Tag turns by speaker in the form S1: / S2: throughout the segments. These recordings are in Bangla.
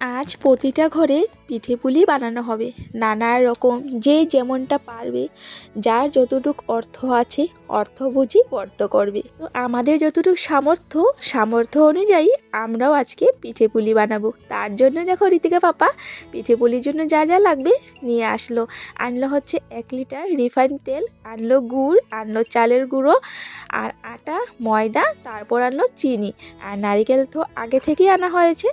S1: আজ প্রতিটা ঘরে পিঠে পুলি বানানো হবে। নানা রকম যে যেমনটা পারবে, যার যতটুক অর্থ আছে, অর্থ বুঝি বর্ত করবে। তো আমাদের যতটুকু সামর্থ্য সামর্থ্য অনুযায়ী আমরাও আজকে পিঠে পুলি বানাবো। তার জন্য দেখো ঋতিকা পাপা, পিঠে পুলির জন্য যা যা লাগবে নিয়ে আসলো। আনলো হচ্ছে এক লিটার রিফাইন তেল, আনলো গুড়, আনলো চালের গুঁড়ো আর আটা, ময়দা, তারপর আনলো চিনি। আর নারিকেল তো আগে থেকেই আনা হয়েছে।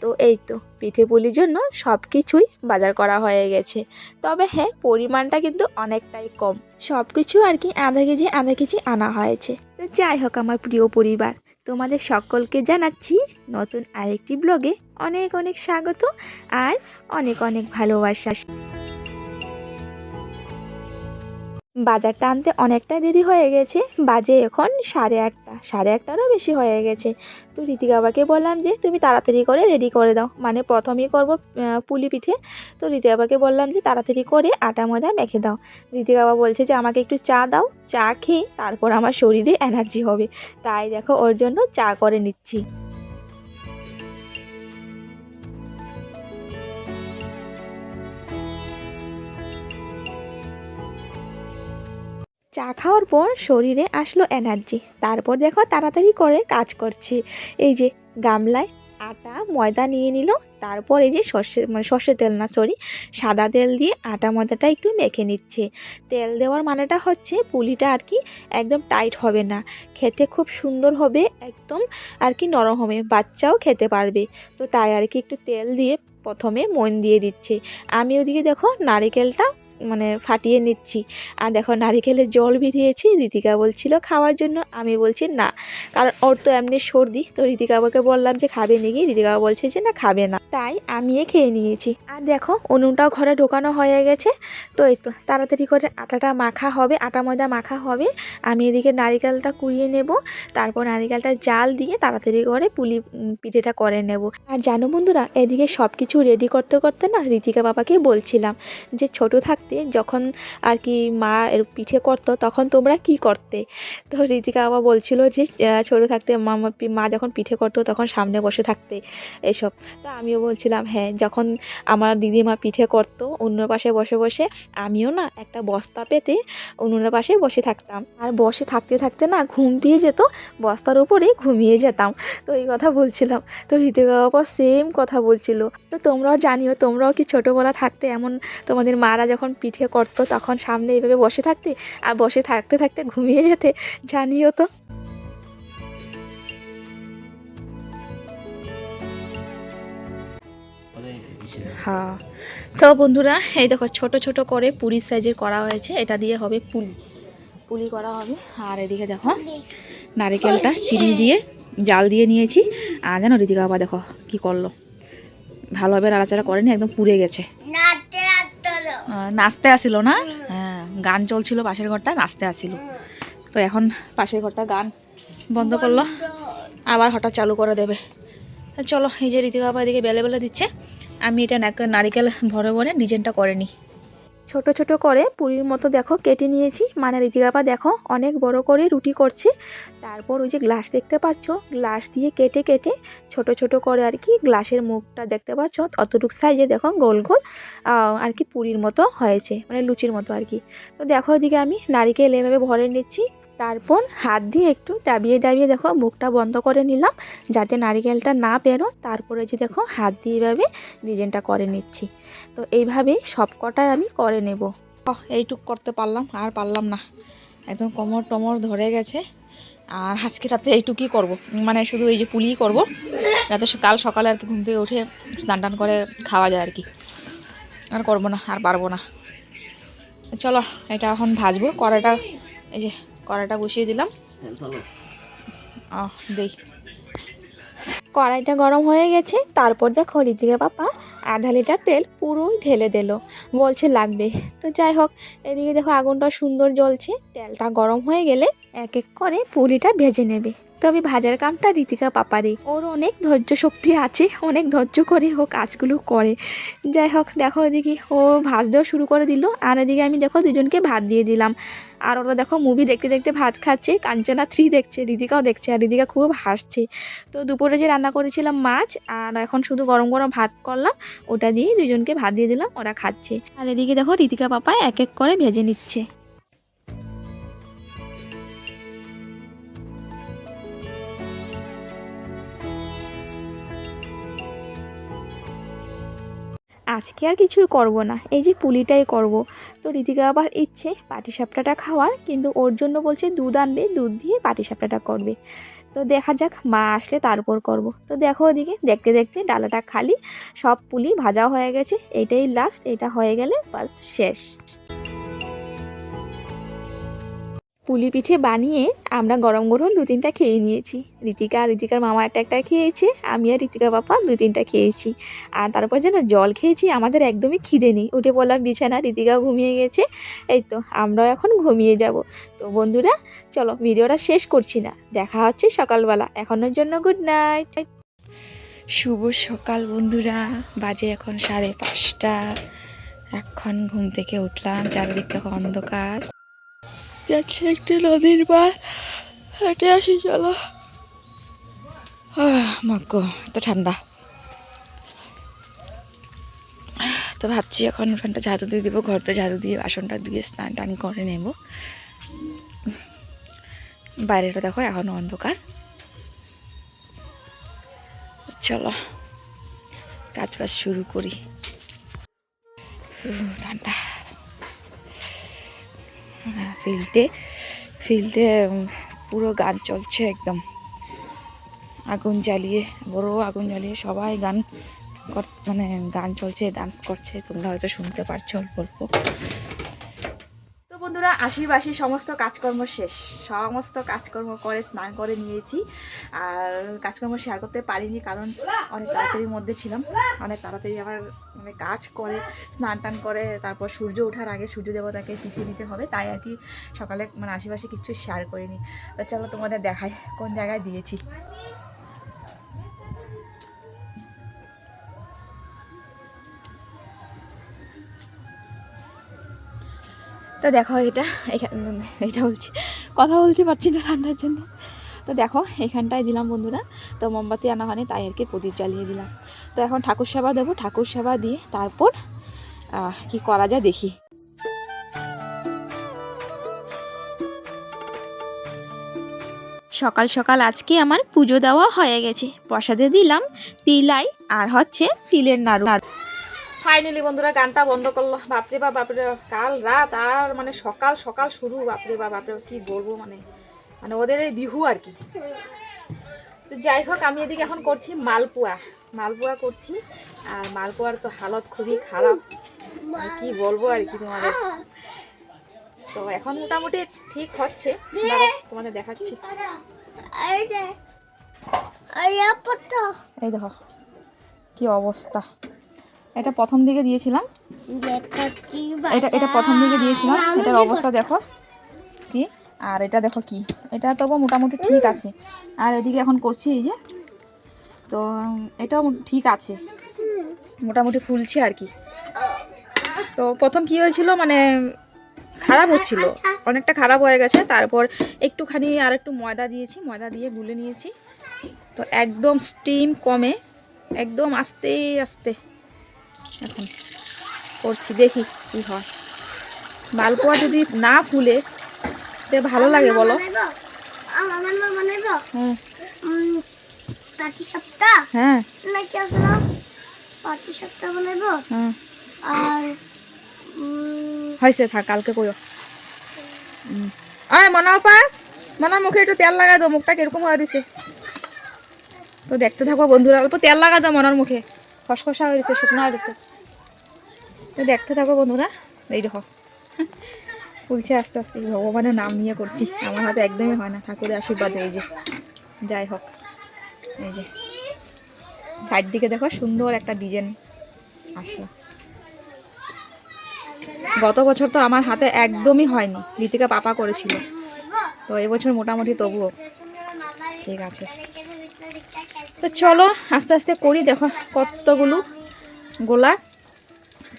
S1: তো এই তো। পিঠে পুলির জন্য সব কিছুই বাজার করা হয়ে গেছে। তবে হ্যাঁ পরিমাণটা কিন্তু অনেকটাই কম। সব কিছু আর কি আধা কেজি আধা কেজি আনা হয়েছে। তো যাই হোক, আমার প্রিয় পরিবার, তোমাদের সকলকে জানাচ্ছি নতুন আরেকটি ব্লগে অনেক অনেক স্বাগত আর অনেক অনেক ভালোবাসা। বাজারটা আনতে অনেকটা দেরি হয়ে গেছে। বাজে এখন সাড়ে আটটা। সাড়ে আটটারও বেশি হয়ে গেছে। তো বাবাকে বললাম যে, তুমি তাড়াতাড়ি করে রেডি করে দাও। মানে প্রথমেই করব পুলি পিঠে। তো বাবাকে বললাম যে, তাড়াতাড়ি করে আটা ময়দা মেখে দাও। বাবা বলছে যে, আমাকে একটু চা দাও, চা খেয়ে তারপর আমার শরীরে এনার্জি হবে। তাই দেখো, ওর জন্য চা করে নিচ্ছি। চা খাওয়ার পর শরীরে আসলো এনার্জি। তারপর দেখো তাড়াতাড়ি করে কাজ করছি। এই যে গামলায় আটা, ময়দা নিয়ে নিল। তারপর এই যে সর্ষে মানে সর্ষে তেল না সরি সাদা তেল দিয়ে আটা, ময়দাটা একটু মেখে নিচ্ছে। তেল দেওয়ার মানেটা হচ্ছে পুলিটা আর কি একদম টাইট হবে না। খেতে খুব সুন্দর হবে, একদম আর কি নরম হবে। বাচ্চাও খেতে পারবে। তো তাই আর কি একটু তেল দিয়ে প্রথমে মন দিয়ে দিচ্ছে। আমি ওদিকে দেখো নারিকেলটা মানে ফাটিয়ে নিচ্ছি। আর দেখো, নারিকেলের জল ভিড়িয়েছি ঋতিকা বলছিল, খাওয়ার জন্য? আমি বলছি, না। কারণ ওর তো এমনি সর্দি। তো ঋতিকা বাবাকে বললাম যে, খাবে নাকি? ঋতিকা বলছে যে, না, খাবে না। তাই আমিও খেয়ে নিয়েছি। আর দেখো, উনুনটাও ঘরে ঢোকানো হয়ে গেছে। তো এই তো, তাড়াতাড়ি করে আটাটা মাখা হবে, আটা ময়দা মাখা হবে। আমি এদিকে নারিকেলটা কুড়িয়ে নেব, তারপর নারিকেলটা জাল দিয়ে তাড়াতাড়ি করে পুলি পিঠেটা করে নেব। আর জানো বন্ধুরা, এদিকে সব কিছু রেডি করতে করতে না ঋতিকা বাবাকে বলছিলাম যে, ছোট থাকতে যখন আর কি মা এর পিঠে করতো, তখন তোমরা কি করতে? তো ঋতিকা বাবা বলছিল যে ছোট থাকতে মা মা যখন পিঠে করতো, তখন সামনে বসে থাকতে। এসব। তা আমিও বলছিলাম হ্যাঁ যখন আমার দিদিমা পিঠে করতো অন্য পাশে বসে বসে, আমিও না একটা বস্তা পেতে উনুনের পাশে বসে থাকতাম। আর বসে থাকতে থাকতে না ঘুম পেয়ে যেত, বস্তার উপরে ঘুমিয়ে যেতাম। তো এই কথা বলছিলাম। তো ঋতিকা বাবা সেম কথা বলছিল। তো তোমরাও জানিও, তোমরাও কি ছোটোবেলা থাকতে এমন তোমাদের মারা যখন পিঠে করতো তখন সামনে এইভাবে বসে থাকতে, আর বসে থাকতে থাকতে ঘুমিয়ে যেতে? জানিও তো। হ্যাঁ। তো বন্ধুরা এই দেখো ছোট ছোট করে পুরীর সাইজের করা হয়েছে। এটা দিয়ে হবে পুলি। পুলি করা হবে। আর এদিকে দেখো নারিকেলটা চিনি দিয়ে জাল দিয়ে নিয়েছি। আর জানো ঋতিকা বাবা দেখো কি করল? ভালোভাবে নাড়াচাড়া করেনি একদম পুড়ে গেছে।
S2: নাচতে
S1: আসিল না? হ্যাঁ গান চলছিল পাশের ঘরটা নাচতে আসিল। তো এখন পাশের ঘরটা গান বন্ধ করল। আবার হঠাৎ চালু করে দেবে। চলো এই যে ঋতিকা বাবা এদিকে বেলে বেলে দিচ্ছে। আমি এটা নারিকেল ভরে ভরে ডিজাইনটা করে নিই ছোট ছোট করে পুরীর মতো দেখো, কেটে নিয়েছি। মানে ঋতিকাপা দেখো, অনেক বড় করে রুটি করছে। তারপর ওই যে গ্লাস দেখতে পাচ্ছ, গ্লাস দিয়ে কেটে কেটে ছোট ছোট করে আর কি গ্লাসের মুখটা দেখতে পাচ্ছ, অতটুক সাইজে দেখো গোল গোল আর কি পুরীর মতো হয়েছে মানে লুচির মতো আর কি। তো দেখো ওদিকে আমি নারিকেল এভাবে ভরে নিচ্ছি তারপর হাত দিয়ে একটু ডাবিয়ে ডাবিয়ে দেখো মুখটা বন্ধ করে নিলাম, যাতে নারিকেলটা না বেরো। তারপরে যে দেখো হাত দিয়ে এভাবে ডিজাইনটা করে নিচ্ছি। তো এইভাবে সব কটাই আমি করে নেব। এইটুক করতে পারলাম, আর পারলাম না। একদম কোমর টমর ধরে গেছে। আর আজকে রাতে এইটুকুই করব। মানে শুধু এই যে পুলিই করব। যাতে কাল সকালে আর কি ঘুম থেকে উঠে স্নান টান করে খাওয়া যায় আর কি। আর করব না, আর পারব না। চলো, এটা এখন ভাজবো। কড়াইটা এই যে কড়াইটা বসিয়ে দিলাম। দেখ দেই। কড়াইটা গরম হয়ে গেছে তারপর দেখো ঋতিকা বাপা আধা লিটার তেল পুরোই ঢেলে দিল। বলছে লাগবে। তো যাই হোক এদিকে দেখো আগুনটা সুন্দর জ্বলছে তেলটা গরম হয়ে গেলে এক এক করে পুরিটা ভেজে নেবে। তো আমি ভাজার কামটা রীতিকা পাপারে ওর অনেক ধৈর্য শক্তি আছে, অনেক ধৈর্য করে ও কাজগুলো করে। যাই হোক, দেখো এদিকে ও ভাজ দেওয়া শুরু করে দিল, আর এদিকে আমি দেখো দুজনকে ভাত দিয়ে দিলাম। আর ওরা দেখো মুভি দেখতে দেখতে ভাত খাচ্ছে, কাঞ্চনা থ্রি দেখছে রিদিকাও দেখছে, আর রিদিকা খুব হাসছে। তো দুপুরে যে রান্না করেছিলাম মাছ, আর এখন শুধু গরম গরম ভাত করলাম, ওটা দিয়ে দুজনকে ভাত দিয়ে দিলাম, ওরা খাচ্ছে। আর এদিকে দেখো রিতিকা পাপা এক এক করে ভেজে নিচ্ছে। আজকে আর কিছুই করব না। এই যে পুলিটাই করব। তো ঋতিকা আবার ইচ্ছে পাটিসাপটাটা খাওয়ার, কিন্তু ওর জন্য বলছে দুধ আনবে, দুধ দিয়ে পাটিসাপটাটা করবে। তো দেখা যাক, মা আসলে তারপর করব। তো দেখো ওদিকে, দেখতে দেখতে ডালাটা খালি, সব পুলি ভাজা হয়ে গেছে, এটাই লাস্ট এটা হয়ে গেলে বাস শেষ। পুলি পিঠে বানিয়ে আমরা গরম গরম দু তিনটা খেয়ে নিয়েছি। ঋতিকা আর ঋতিকার মামা একটা একটা খেয়েছে, আমি আর ঋতিকা বাপা দু তিনটা খেয়েছি। আর তারপর যেন জল খেয়েছি, আমাদের একদমই খিদে নেই। উঠে পড়লাম বিছানা ঋতিকা ঘুমিয়ে গেছে। এই তো, আমরাও এখন ঘুমিয়ে যাব। তো বন্ধুরা, চলো ভিডিওটা শেষ করছি না। দেখা হচ্ছে সকালবেলা। এখনের জন্য গুড নাইট শুভ সকাল বন্ধুরা। বাজে এখন সাড়ে পাঁচটা। এখন ঘুম থেকে উঠলাম, চারিদিকটা অন্ধকার। যাচ্ছে একটা নদীর পার হেঁটে আসি, চলো। মাগো এত ঠান্ডা। তো ভাবছি এখন ওখানটা ঝাড়ু দিয়ে দেবো ঘরটা ঝাড়ু দিয়ে বাসনটা ধুয়ে স্নান টান করে নেব। বাইরেটা দেখো এখনও অন্ধকার। চলো, কাজ বাজ শুরু করি। ঠান্ডা। ফিল্ডে ফিল্ডে পুরো গান চলছে একদম। আগুন জ্বালিয়ে, বড় আগুন জ্বালিয়ে সবাই গান মানে গান চলছে ডান্স করছে, তোমরা হয়তো শুনতে পারছ অল্প অল্প বন্ধুরা আশি বাসি, সমস্ত কাজকর্ম শেষ। সমস্ত কাজকর্ম করে, স্নান করে নিয়েছি। আর কাজকর্ম শেয়ার করতে পারিনি কারণ অনেক তাড়াতাড়ির মধ্যে ছিলাম। অনেক তাড়াতাড়ি আবার মানে কাজ করে, স্নান টান করে, তারপর সূর্য ওঠার আগে সূর্য দেবতাকে পিঠে দিতে হবে। তাই আর কি সকালে মানে আশেপাশে কিছু শেয়ার করিনি। তো চলো তোমাদের দেখাই কোন জায়গায় দিয়েছি। তো দেখো এটা এটা বলছি, কথা বলতে পারছি না ঠান্ডার জন্য। তো দেখো, এখানটায় দিলাম বন্ধুরা, তো মোমবাতি আনা হয়নি, তাই আর কি প্রদীপ জ্বালিয়ে দিলাম। তো এখন ঠাকুর সেবা দেবো, ঠাকুর সেবা দিয়ে তারপর কি করা যায় দেখি। সকাল সকাল আজকে আমার পুজো দেওয়া হয়ে গেছে। প্রসাদে দিলাম তিলাই আর হচ্ছে তিলের নাড়ু। ফাইনালি বন্ধুরা গানটা বন্ধ করল বাপরে বা বাপরে কাল রাত আর মানে সকাল সকাল শুরু বাপরে বা বাপরে বাপ, কি বলব মানে মানে ওদের এই বিহু আর কি তো যাই হোক আমি এদিকে এখন করছি মালপোয়া মালপোয়া করছি আর মালপোয়ার তো হালত খুবই খারাপ মানে কি বলব আর কি তোমাদের তো এখন মোটামুটি ঠিক হচ্ছে তোমাদের দেখাচ্ছি
S2: এই
S1: দেখো কি অবস্থা এটা প্রথম দিকে দিয়েছিলাম। এটা এটা প্রথম দিকে দিয়েছিলাম। এটার অবস্থা দেখো। কি? আর এটা দেখো কি? এটা তবু মোটামুটি ঠিক আছে। আর এদিকে এখন করছি এই যে। তো এটাও ঠিক আছে। মোটামুটি ফুলছে আর কি। তো প্রথম কি হয়েছিল? মানে খারাপ হচ্ছিল। অনেকটা খারাপ হয়ে গেছে। তারপর একটুখানি আর একটু ময়দা দিয়েছি। ময়দা দিয়ে গুলে নিয়েছি। তো একদম স্টিম কমে। একদম আস্তে আস্তে। এখন করছি দেখি কি হয়। মালপোয়া যদি না ফুলে তে ভালো লাগে বলো? হুম।
S2: পাটি
S1: হ্যাঁ।
S2: নাকি আসলে পাটি সপ্তাহ বানাইবো
S1: হুম।
S2: আর উম,
S1: হয়েছে থাক কালকে কইও। হুম। আয় মনাও মনার মুখে একটু তেল লাগাই দাও মুখটা কীরকম হয়ে তো দেখতে থাকো বন্ধুরা অল্প তেল লাগা দাও মনার মুখে। খসখসা হয়ে দিছে শুকনো হয়ে দেখতে থাকো বন্ধুরা। এই দেখো। ফুলছে আস্তে আস্তে ভগবানের নাম নিয়ে করছি। আমার হাতে একদমই হয় না। ঠাকুরের আশীর্বাদ এই যে। যাই হোক। এই যে। সাইড দিকে দেখো, সুন্দর একটা ডিজাইন আসলো। গত বছর তো আমার হাতে একদমই হয়নি। ঋতিকা পাপা করেছিল। তো এবছর মোটামুটি তবুও। ঠিক আছে। তো চলো, আস্তে আস্তে করি। দেখো কতগুলো গোলা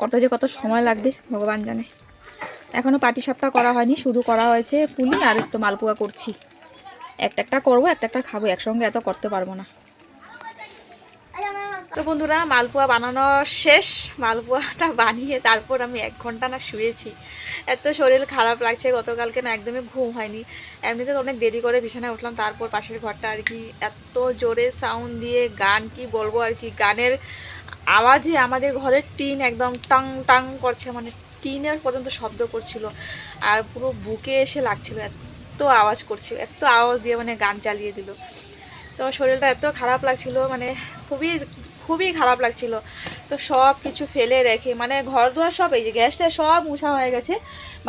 S1: কত যে কত সময় লাগবে, ভগবান জানে। এখনও পাটি সাপটা করা হয়নি, শুধু করা হয়েছে পুলি আর একটু মালপোয়া করছি। একটা একটা করব, একটা একটা খাব, একসঙ্গে এত করতে পারব না। তো বন্ধুরা, মালপোয়া বানানো শেষ। মালপোয়াটা বানিয়ে তারপর আমি এক ঘণ্টা না শুয়েছি। এত শরীর খারাপ লাগছে, গতকালকে না একদমই ঘুম হয়নি। এমনিতে অনেক দেরি করে বিছানায় উঠলাম, তারপর পাশের ঘরটা আর কি এত জোরে সাউন্ড দিয়ে গান কি বলব আর কি, গানের আওয়াজে আমাদের ঘরের টিন একদম টাং টাং করছে মানে টিনের পর্যন্ত শব্দ করছিল। আর পুরো বুকে এসে লাগছিল, এত আওয়াজ করছিল, এত আওয়াজ দিয়ে মানে গান চালিয়ে দিল। তো শরীরটা এত খারাপ লাগছিল মানে খুবই খুবই খারাপ লাগছিল। তো সব কিছু ফেলে রেখে মানে ঘর ধোয়া সব, এই যে গ্যাসটা সব মুছা হয়ে গেছে,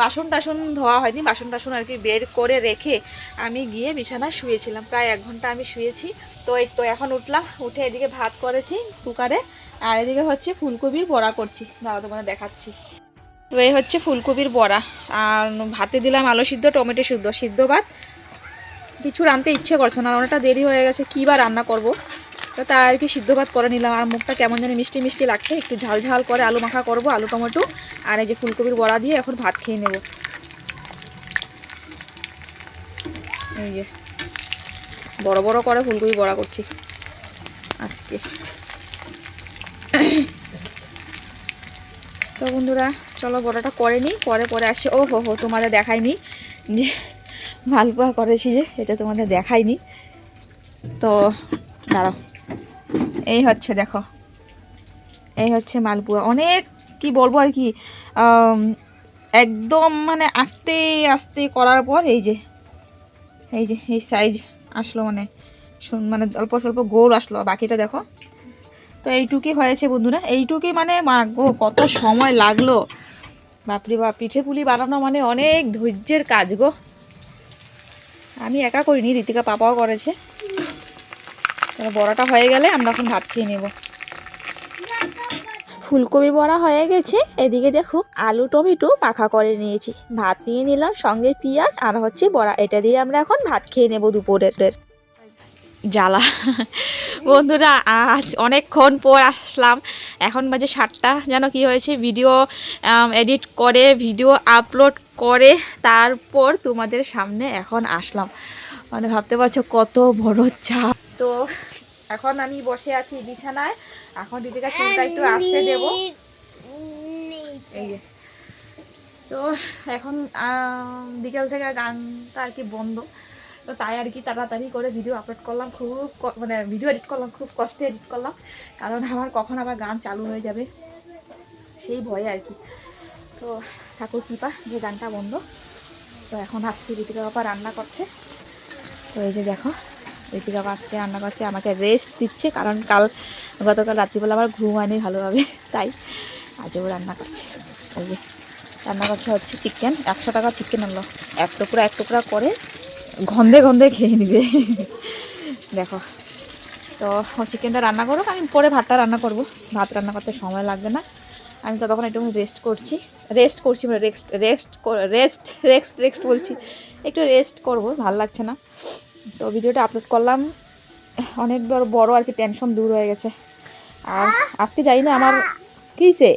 S1: বাসন টাসন ধোয়া হয়নি, বাসন টাসন আর কি বের করে রেখে আমি গিয়ে বিছানায় শুয়েছিলাম। প্রায় এক ঘণ্টা আমি শুয়েছি। তো এই তো এখন উঠলাম, উঠে এদিকে ভাত করেছি কুকারে। আর এদিকে হচ্ছে ফুলকপির বড়া করছি। দাদা তোমাদের দেখাচ্ছি। তো এই হচ্ছে ফুলকপির বড়া। আর ভাতে দিলাম আলু সিদ্ধ, টমেটো সিদ্ধ সিদ্ধ ভাত। কিছু রাঁধতে ইচ্ছে করছে না অনেকটা দেরি হয়ে গেছে, কী বা রান্না করব? তো তাই আর কি সিদ্ধ ভাত করে নিলাম। আর মুখটা কেমন জানি মিষ্টি মিষ্টি লাগছে, একটু ঝাল ঝাল করে আলু মাখা করব, আলু টমেটো, আর এই যে ফুলকপির বড়া দিয়ে এখন ভাত খেয়ে নেব। এই যে, বড় বড় করে ফুলকপি বড়া করছি আজকে। তো বন্ধুরা, চলো বড়াটা করে নিই। পরে পরে আসছে ও হো হো, তোমাদের দেখাইনি যে মালপোয়া করেছি যে, এটা তোমাদের দেখায়নি তো দাঁড়াও। এই হচ্ছে দেখো। এই হচ্ছে মালপোয়া। অনেক কি বলব আর কি একদম মানে আস্তে আস্তে করার পর এই যে এই যে, এই সাইজ আসলো মানে মানে অল্প স্বল্প গোল আসলো। বাকিটা দেখো। তো এইটুকুই হয়েছে বন্ধুরা। এইটুকুই মানে গো, কত সময় লাগল। বাপরে বাপ, পিঠে পুলি বানানো মানে অনেক ধৈর্যের কাজ গো। আমি একা করিনি, রীতিকা পাপাও করেছে। বড়াটা হয়ে গেলে আমরা এখন ভাত খেয়ে নেব। ফুলকপি বড়া হয়ে গেছে। এদিকে দেখো, আলু, টমেটো পাখা করে নিয়েছি। ভাত নিয়ে নিলাম, সঙ্গে পেঁয়াজ আর হচ্ছে বড়া। এটা দিয়ে আমরা এখন ভাত খেয়ে নেব দুপুরের। জ্বালা। বন্ধুরা, আজ অনেকক্ষণ পর আসলাম। এখন বাজে সাতটা। যেন কি হয়েছে ভিডিও এডিট করে ভিডিও আপলোড করে, তারপর তোমাদের সামনে এখন আসলাম। মানে ভাবতে পারছ, কত বড় চাপ। তো এখন আমি বসে আছি বিছানায়। এখন দিদিকা চুলটা একটু আসতে দেবো। তো এখন বিকেল থেকে গানটা আর কি বন্ধ। তো তাই আর কি তাড়াতাড়ি করে ভিডিও আপলোড করলাম, খুব মানে ভিডিও এডিট করলাম, খুব কষ্টে এডিট করলাম। কারণ আমার কখন আবার গান চালু হয়ে যাবে, সেই ভয়ে আর কি। তো ঠাকুর কৃপা, যে গানটা বন্ধ। তো এখন আজকে ঋতিকা বাবা রান্না করছে। তো এই যে দেখো ঋতিকা বাবা আজকে রান্না করছে, আমাকে রেস্ট দিচ্ছে, কারণ কাল, গতকাল রাত্রিবেলা আমার ঘুম হয়নি ভালোভাবে, তাই আজও রান্না করছে। এই যে, রান্না করছে হচ্ছে চিকেন একশো টাকা চিকেন আনলো। এক টুকরা এক টুকরা করে গন্ধে গন্ধে খেয়ে নিবে। দেখো, তো চিকেনটা রান্না করো আমি পরে ভাতটা রান্না করব। ভাত রান্না করতে সময় লাগবে না। আমি তো তখন একটু রেস্ট করছি। রেস্ট করছি মানে rest rest rest rest rest বলছি। একটু রেস্ট করব, ভালো লাগছে না। তো ভিডিওটা আপলোড করলাম। অনেক বড় বড় আর কি টেনশন দূর হয়ে গেছে। আর আজকে যাই না আমার কিসে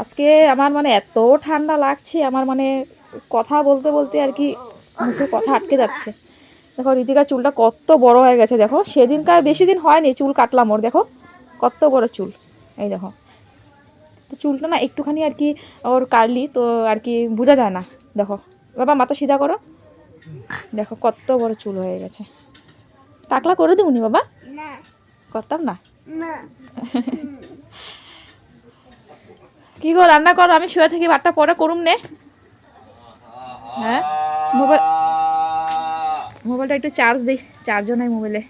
S1: আজকে আমার মানে এত ঠান্ডা লাগছে, আমার মানে কথা বলতে বলতে আর কি মুখে কথা আটকে যাচ্ছে। দেখো ঋতিকার চুলটা কত বড় হয়ে গেছে দেখো। সেদিনকার বেশি দিন হয়নি চুল কাটলাম ওর দেখো। কত বড় চুল। এই দেখো। তো চুলটা না একটুখানি আর কি ওর কাটলি তো আর কি বোঝা যায় না। দেখো। বাবা মাথা সিধা করো। দেখো কত বড় চুল হয়ে গেছে। টাকলা করে দিবনি বাবা? করতাম না?
S2: না।
S1: কি গো রান্না করো? আমি শুয়ে থেকে বারটা পরে করুম নে। হ্যাঁ? মোবাইল মোবাইলটা একটু চার্জ দিই চার্জও নাই মোবাইলে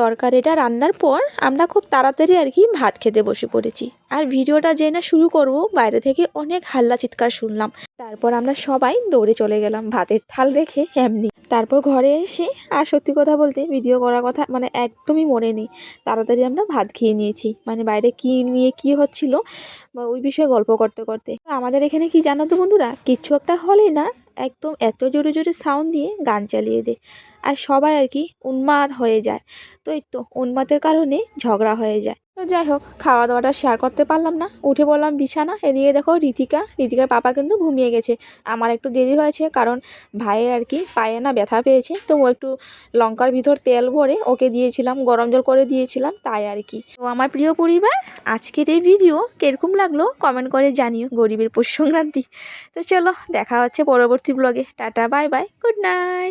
S1: তরকারিটা রান্নার পর আমরা খুব তাড়াতাড়ি আর কি ভাত খেতে বসে পড়েছি। আর ভিডিওটা যে না শুরু করব, বাইরে থেকে অনেক হাল্লা চিৎকার শুনলাম। তারপর আমরা সবাই দৌড়ে চলে গেলাম ভাতের থাল রেখে এমনি। তারপর ঘরে এসে, আর সত্যি কথা বলতে ভিডিও করার কথা মানে একদমই মনে নেই। তাড়াতাড়ি আমরা ভাত খেয়ে নিয়েছি। মানে বাইরে কি নিয়ে কি হচ্ছিল বা ওই বিষয়ে গল্প করতে করতে। আমাদের এখানে কি জানো তো বন্ধুরা, কিছু একটা হলে না একদম এত জোরে জোরে সাউন্ড দিয়ে গান চালিয়ে দেয় আর সবাই আর কি উন্মাদ হয়ে যায়। তো এই তো উন্মাদের কারণে ঝগড়া হয়ে যায়। তো যাই হোক খাওয়া দাওয়াটা শেয়ার করতে পারলাম না। উঠে বললাম বিছানা, এদিকে দেখো রীতিকা, রীতিকার পাপা কিন্তু ঘুমিয়ে গেছে। আমার একটু দেরি হয়েছে কারণ ভাইয়ের আর কি পায়ে না ব্যথা পেয়েছে, তো ও একটু লঙ্কার ভিতর তেল ভরে ওকে দিয়েছিলাম, গরম জল করে দিয়েছিলাম, তাই আর কি। তো আমার প্রিয় পরিবার, আজকের এই ভিডিও কীরকম লাগল কমেন্ট করে জানিও, গরিবের পৌষ সংক্রান্তি তো চলো, দেখা হচ্ছে পরবর্তী ব্লগে tata bye bye good night